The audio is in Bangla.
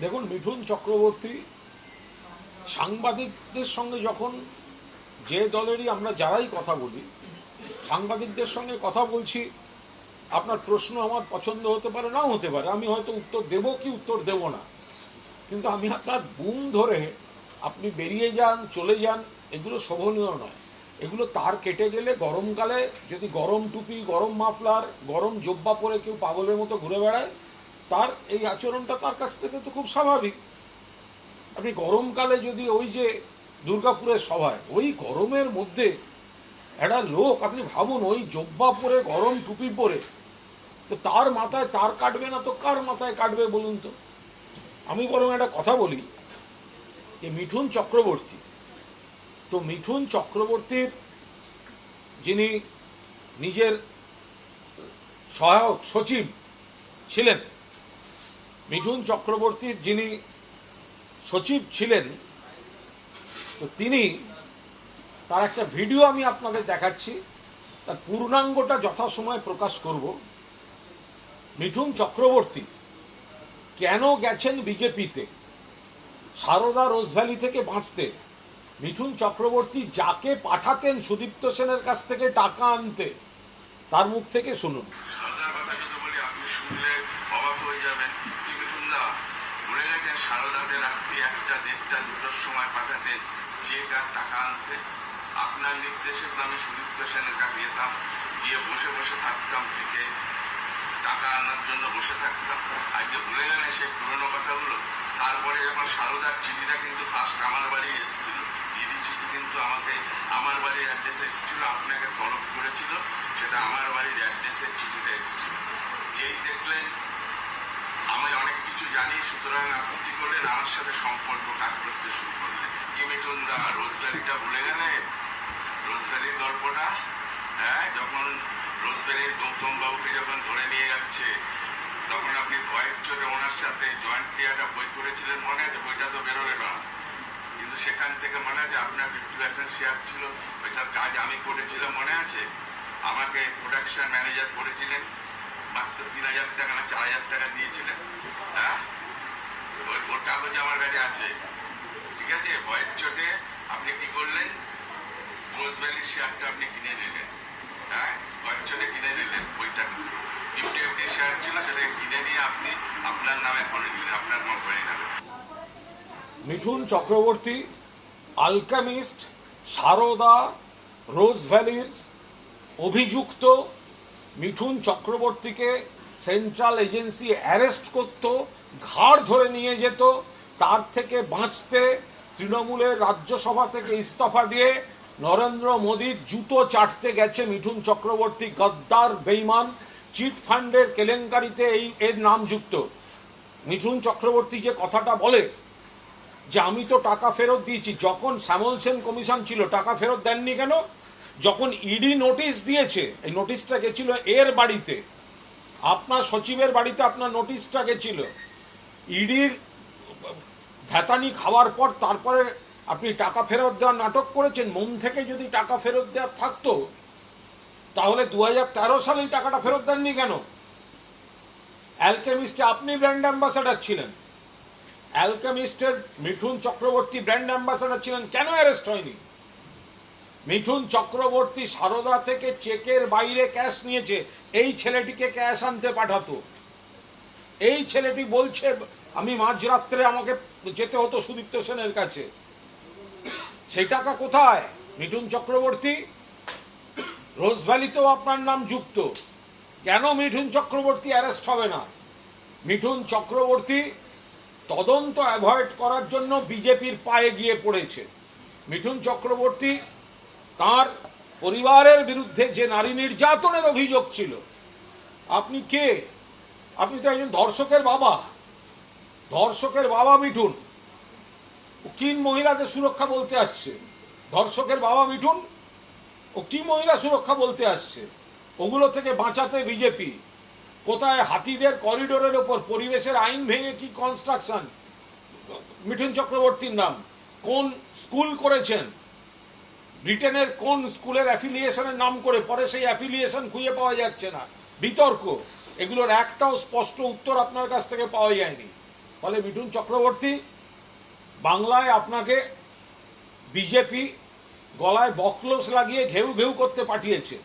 দেখুন, মিঠুন চক্রবর্তী সাংবাদিকদের সঙ্গে যখন যে দলেরই আমরা যারাই কথা বলি, সাংবাদিকদের সঙ্গে কথা বলছি, আপনার প্রশ্ন আমার পছন্দ হতে পারে, নাও হতে পারে, আমি হয়তো উত্তর দেব কি উত্তর দেব না। কিন্তু আমি আপনার বুম ধরে আপনি বেরিয়ে যান, চলে যান, এগুলো শোভনীয় নয়। এগুলো তার কেটে গেলে গরমকালে যদি গরম টুপি, গরম মাফলার, গরম জব্বা পরে কেউ পাগলের মতো ঘুরে বেড়ায় তার এই আচরণটা তার কাছ থেকে তো খুব স্বাভাবিক। আপনি গরমকালে যদি ওই যে দুর্গাপুরের সভায়, ওই গরমের মধ্যে একটা লোক, আপনি ভাবুন, ওই জব্বা পরে, গরম টুপি পরে, তো তার মাথায় তার কাটবে না তো কার মাথায় কাটবে বলুন তো? আমি বরং একটা কথা বলি যে মিঠুন চক্রবর্তী, তো মিঠুন চক্রবর্তীর যিনি নিজের সহায়ক সচিব ছিলেন মিঠুন চক্রবর্তীর যিনি সচিব ছিলেন, তো তিনি তার একটা ভিডিও আমি আপনাদের দেখাচ্ছি। তার পূর্ণাঙ্গটা যথাসময়ে প্রকাশ করব। মিঠুন চক্রবর্তী কেন গেছেন বিজেপিতে? সারদা রোজভ্যালি থেকে বাঁচতে মিঠুন চক্রবর্তী যাকে পাঠাতেন সুদীপ্ত সেনের কাছ থেকে টাকা আনতে, তার মুখ থেকে শুনুন। হয়ে যাবেন কি দা ভুলে গেছেন সারদাকে রাত্রি একটা, দেড়টা, দুটোর সময় পাঠাতেন চেক আর টাকা আনতে। আপনার নির্দেশে তো আমি সুদীপ্ত সেনের কাছে যেতাম, গিয়ে বসে বসে থাকতাম, থেকে টাকা আনার জন্য বসে থাকতাম। আজকে ভুলে গেলেন সেই পুরনো কথাগুলো। তারপরে যখন সারদার চিঠিটা কিন্তু ফার্স্ট আমার বাড়ি এসেছিল ইডি চিঠি কিন্তু আমাকে, আমার বাড়ির অ্যাড্রেসে এসেছিল, আপনাকে তলব করেছিল, সেটা আমার বাড়ির অ্যাড্রেসে চিঠিটা এসেছিল। যেই দেখলেন জানি, সুতরাং আপনি কি করলেন? আমার সাথে সম্পর্ক কাট করতে শুরু করলেন। কি মিঠুন দা রোজগারিটা ভুলে গেলেন রোজগারির গল্পটা? হ্যাঁ যখন রোজবেরির গৌতম বাবুকে যখন ধরে নিয়ে যাচ্ছে, তখন আপনি ভয়ের চোটে ওনার সাথে জয়েন্ট ক্রিয়াটা বই করেছিলেন, মনে আছে? বইটা তো বেরোলে না। কিন্তু সেখান থেকে মনে আছে, আপনার ফিফটি পার্সেন্ট শেয়ার ছিল, ওইটার কাজ আমি করেছিলাম, মনে আছে? আমাকে প্রোডাকশন ম্যানেজার করেছিলেন। মাত্র তিন হাজার টাকা না চার হাজার টাকা দিয়েছিলেন হ্যাঁ ওই ওর কাগজ আমার কাছে আছে ঠিক আছে ভয়ের চোটে আপনি কি করলেন রোজভ্যালির শেয়ারটা আপনি কিনে নিলেন হ্যাঁ ভয়ের চোটে কিনে নিলেন বইটা ফিফটি ফিফটি শেয়ার ছিল সেটাকে কিনে নিয়ে আপনি আপনার নামে করে নিলেন আপনার কোম্পানি নামে মিঠুন চক্রবর্তী, আলকামিস্ট, সারদা, রোজ ভ্যালির অভিযুক্ত মিঠুন চক্রবর্তীকে সেন্ট্রাল এজেন্সি অ্যারেস্ট করত, ঘাড় ধরে নিয়ে যেত, তার থেকে বাঁচতে তৃণমূলের রাজ্যসভা থেকে ইস্তফা দিয়ে নরেন্দ্র মোদীর জুতো চাটতে গেছে মিঠুন চক্রবর্তী, গদ্দার, বেইমান, চিট ফান্ডের কেলেঙ্কারিতে এই এর নাম যুক্ত। মিঠুন চক্রবর্তী যে কথাটা বলে যে, আমি তো টাকা ফেরত দিয়েছি, যখন শ্যামল সেন কমিশন ছিল, টাকা ফেরত দেননি কেন? যখন ইডি নোটিশ দিয়েছে, এই নোটিশটা গেছিল এর বাড়িতে, আপনার সচিবের বাড়িতে আপনার নোটিশটা গেছিল ইডির ভ্যাতানি খাওয়ার পর তারপরে আপনি টাকা ফেরত দেওয়ার নাটক করেছেন, মন থেকে যদি টাকা ফেরত দেওয়ার থাকতো, তাহলে দু হাজার সালেই টাকাটা ফেরত দেননি কেন? অ্যালকেমিস্টে আপনি ব্র্যান্ড অ্যাম্বাসাডার ছিলেন। অ্যালকেমিস্টের মিঠুন চক্রবর্তী ব্র্যান্ড অ্যাম্বাসাডার ছিলেন, কেন অ্যারেস্ট হয়নি? মিঠুন চক্রবর্তী সারদা থেকে চেকের বাইরে ক্যাশ নিয়েছে। এই ছেলেটিকে ক্যাশ আনতে পাঠাতো। এই ছেলেটি বলছে, আমি মাঝরাত্রে আমাকে যেতে হতো সুদীপ্ত সেনের কাছে। সেই টাকা কোথায়? মিঠুন চক্রবর্তী রোজভ্যালিতেও আপনার নাম যুক্ত। কেন মিঠুন চক্রবর্তী অ্যারেস্ট হবে না? মিঠুন চক্রবর্তী, তদন্ত অ্যাভয়েড করার জন্য বিজেপির পায়ে গিয়ে পড়েছে। মিঠুন চক্রবর্তী তার পরিবারের বিরুদ্ধে যে নারী নির্যাতনের অভিযোগ ছিল, আপনি কে? আপনি তো একজন ধর্ষকের বাবা। ধর্ষকের বাবা মিঠুন। কিন মহিলাদের সুরক্ষা বলতে আসছে। ধর্ষকের বাবা মিঠুন ও কি মহিলা সুরক্ষা বলতে আসছে। ওগুলো থেকে বাঁচাতে বিজেপি। কোথায় হাতিদের করিডোরের ওপর পরিবেশের আইন ভেঙে কি কনস্ট্রাকশন মিঠুন চক্রবর্তীর নাম। কোন স্কুল করেছেন? ব্রিটেনের কোন স্কুলের অ্যাফিলিয়েশনের নাম করে পরে সেই অ্যাফিলিয়েশন খুঁজে পাওয়া যাচ্ছে না। বিতর্ক। এগুলোর একটাও স্পষ্ট উত্তর আপনার কাছ থেকে পাওয়া যায়নি। ফলে মিঠুন চক্রবর্তী, বাংলায় আপনাকে বিজেপি গলায় বকলস লাগিয়ে ঘেউ ঘেউ করতে পাঠিয়েছে।